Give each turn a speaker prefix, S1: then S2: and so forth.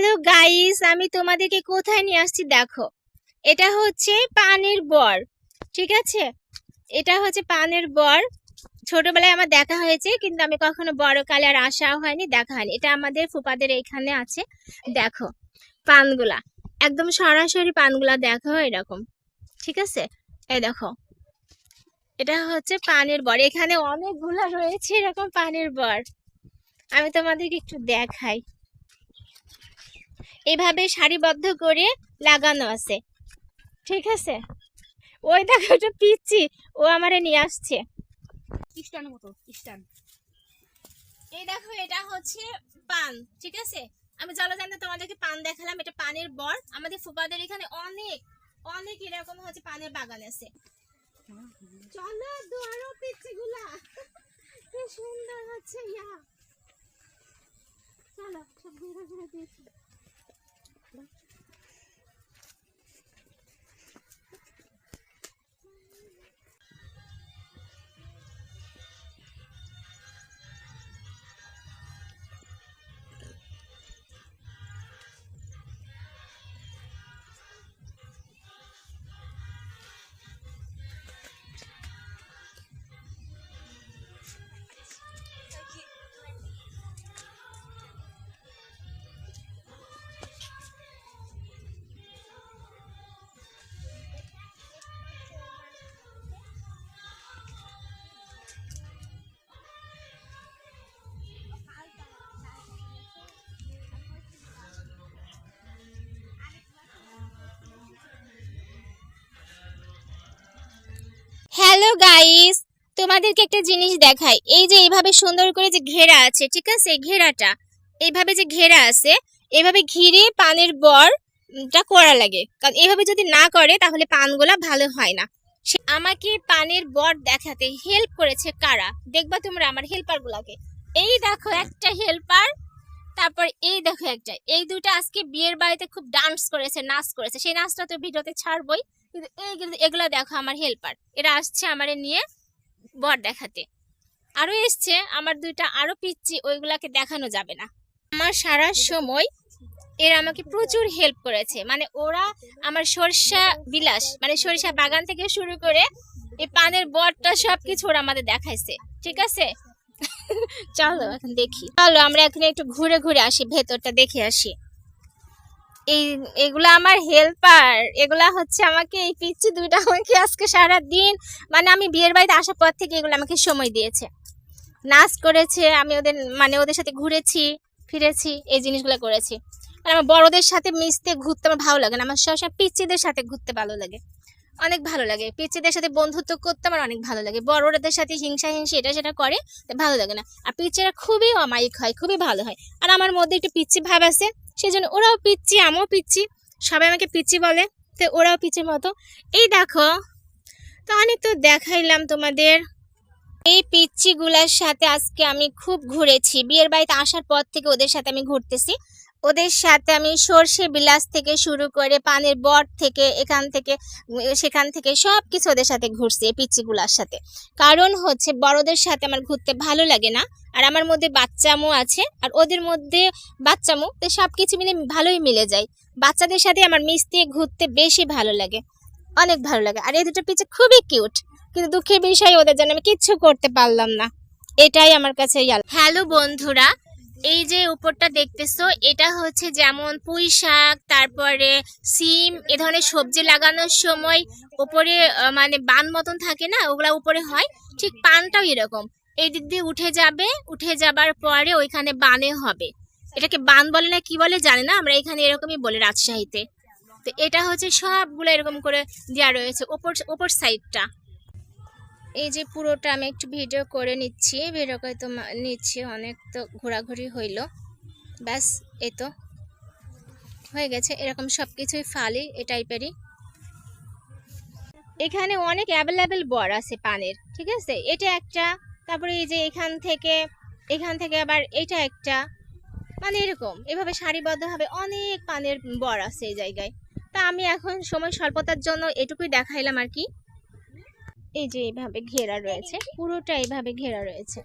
S1: Hello guys, আমি তোমাদেরকে কোথায় নিয়ে আসছি দেখো। এটা হচ্ছে পানের বর, ঠিক আছে? এটা হচ্ছে পানের বর। ছোটবেলায় আমার দেখা হয়েছে, কিন্তু আমি কখনো বড়কালে আর আসা হয়নি, দেখা হয়নি। এটা আমাদের ফুপাদের এখানে আছে, দেখো, পানগুলা। একদম সরাসরি পানগুলা দেখো, এরকম, ঠিক আছে? এই দেখো, এটা হচ্ছে পানের বর। এখানে অনেকগুলা রয়েছে এরকম পানের বর। আমি তোমাদেরকে একটু দেখাই। এভাবে সারিবদ্ধ করে লাগানো আছে। ঠিক আছে? ওই দেখো ওটা পিচ্ছি ও আমারে নিয়ে আসছে।
S2: খ্রিস্টানের মতো, খ্রিস্টান।
S1: এই দেখো, এটা হচ্ছে পান, ঠিক আছে? আমি জলজান্তে তোমাদেরকে পান দেখালাম, এটা পানের বর। আমাদের ফুপাদের এখানে অনেক অনেক এরকম হচ্ছে পানের বাগান আছে। চলো কি সুন্দর হচ্ছে, ইয়া। চলো, সব ঘুরে ঘুরে দেখি। otra. হ্যালো গাইস তোমাদেরকে একটা জিনিস দেখাই। এই যে এইভাবে সুন্দর করে যে ঘেরা আছে, ঠিক আছে? ঘেরাটা এইভাবে যে ঘেরা আছে, এভাবে ঘিরে পানের বর টা করা লাগে। কারণ এভাবে যদি না করে, তাহলে পানগুলা ভালো হয় না। আমাকে পানের বর দেখাতে হেল্প করেছে কারা? দেখবা তোমরা আমার হেল্পার গুলাকে। এই দেখো একটা হেল্পার তারপর এই দেখো একটা, এই দুটো আজকে বিয়ের বাড়িতে খুব ডান্স করেছে, নাচ করেছে। সেই নাচটা তো ভিডিওতে ছাড়বই, কিন্তু এইগুলো এগুলো দেখো আমার হেল্পার এরা আসছে আমারে নিয়ে বর দেখাতে। আরও এসছে, আমার দুইটা আরও পিচ্ছি ওইগুলাকে দেখানো যাবে না। আমার সারা সময় এরা আমাকে প্রচুর হেল্প করেছে মানে ওরা আমার সরিষা বিলাস মানে সরিষা বাগান থেকে শুরু করে এই পানের বরটা সবকিছু ওরা আমাদের দেখাইছে, ঠিক আছে? চলো এখন দেখি। চলো আমরা এখন একটু ঘুরে ঘুরে আসি ভেতরটা দেখে আসি। এই এগুলা আমার হেল্পার এগুলা হচ্ছে আমাকে এই পিচ্ছি দুইটা আমাকে আজকে সারা দিন মানে আমি বিয়ের বাড়িতে আসার পর থেকে এগুলো আমাকে সময় দিয়েছে। নাচ করেছে আমি ওদের মানে ওদের সাথে ঘুরেছি ফিরেছি এই জিনিসগুলো করেছি। আর আমার বড়দের সাথে মিশতে ঘুরতে আমার ভালো লাগে না আমার সবসময় পিচ্চিদের সাথে ঘুরতে ভালো লাগে। অনেক ভালো লাগে। পিচ্চিদের সাথে বন্ধুত্ব করতে আমার অনেক ভালো লাগে। বড়দের সাথে হিংসা হিংসি এটা সেটা করে ভালো লাগে না। আর পিচ্চিরা খুবই অমায়িক হয়, খুবই ভালো হয়। আর আমার মধ্যে একটু পিচ্ছি ভাব আছে সেই জন্য ওরাও পিচ্ছি আমিও পিচ্ছি সবাই আমাকে পিচ্ছি বলে, তো ওরাও পিচ্ছির মতো। এই দেখো তো অনেক তো দেখাইলাম তোমাদের। এই পিচ্ছিগুলার সাথে আজকে আমি খুব ঘুরেছি। বিয়ের বাড়িতে আসার পর থেকে ওদের সাথে আমি ঘুরতেছি। ওদের সাথে আমি সর্ষে বিলাস থেকে শুরু করে পানের বট থেকে এখান থেকে, সেখান থেকে সব কিছু ওদের সাথে ঘুরছি এই পিচ্ছিগুলার সাথে। কারণ হচ্ছে বড়দের সাথে আমার ঘুরতে ভালো লাগে না, আর আমার মধ্যে বাচ্চামো আছে, আর ওদের মধ্যে বাচ্চামো তো সব কিছু মিলে ভালোই মিলে যায়। বাচ্চাদের সাথে আমার মিশতে, ঘুরতে বেশি ভালো লাগে, অনেক ভালো লাগে। আর এই দুটো পিচ্ছে খুবই কিউট, কিন্তু দুঃখের বিষয় ওদের জন্য আমি কিচ্ছু করতে পারলাম না। এটাই আমার কাছে হ্যালো বন্ধুরা এই যে উপরটা দেখতেছো, এটা হচ্ছে যেমন পুঁই শাক, তারপরে সিম, এ ধরনের সবজি লাগানোর সময় উপরে মানে বান মতন থাকে না, ওগুলা উপরে হয়, ঠিক পানটাও এরকম। এই দিক দিয়ে উঠে যাবে, উঠে যাবার পরে ওইখানে বানে হবে। এটাকে বান বলে না, কি বলে জানে না, আমরা এখানে এরকমই বলি রাজশাহীতে। তো এটা হচ্ছে সবগুলো এরকম করে দেওয়া রয়েছে, ওপর ওপর সাইডটা। এই যে পুরোটা আমি একটু ভিডিও করে নিচ্ছি, ভিডিও করে তো নিচ্ছি, অনেক তো ঘোরাঘুরি হইল। ব্যাস এ তো। হয়ে গেছে, এরকম সব কিছুই ফালি এ টাইপেরই। এখানে অনেক অ্যাভেলেবেল বর আছে পানের, ঠিক আছে? এটা একটা, তারপরে এই যে এখান থেকে এখান থেকে আবার এটা একটা। মানে এরকম, এভাবে সারিবদ্ধভাবে অনেক পানের বর আছে এই জায়গায়। তা আমি এখন সময় স্বল্পতার জন্য এটুকুই দেখাইলাম আর কি। এই যে এইভাবে ঘেরা রয়েছে পুরোটা এইভাবে ঘেরা রয়েছে।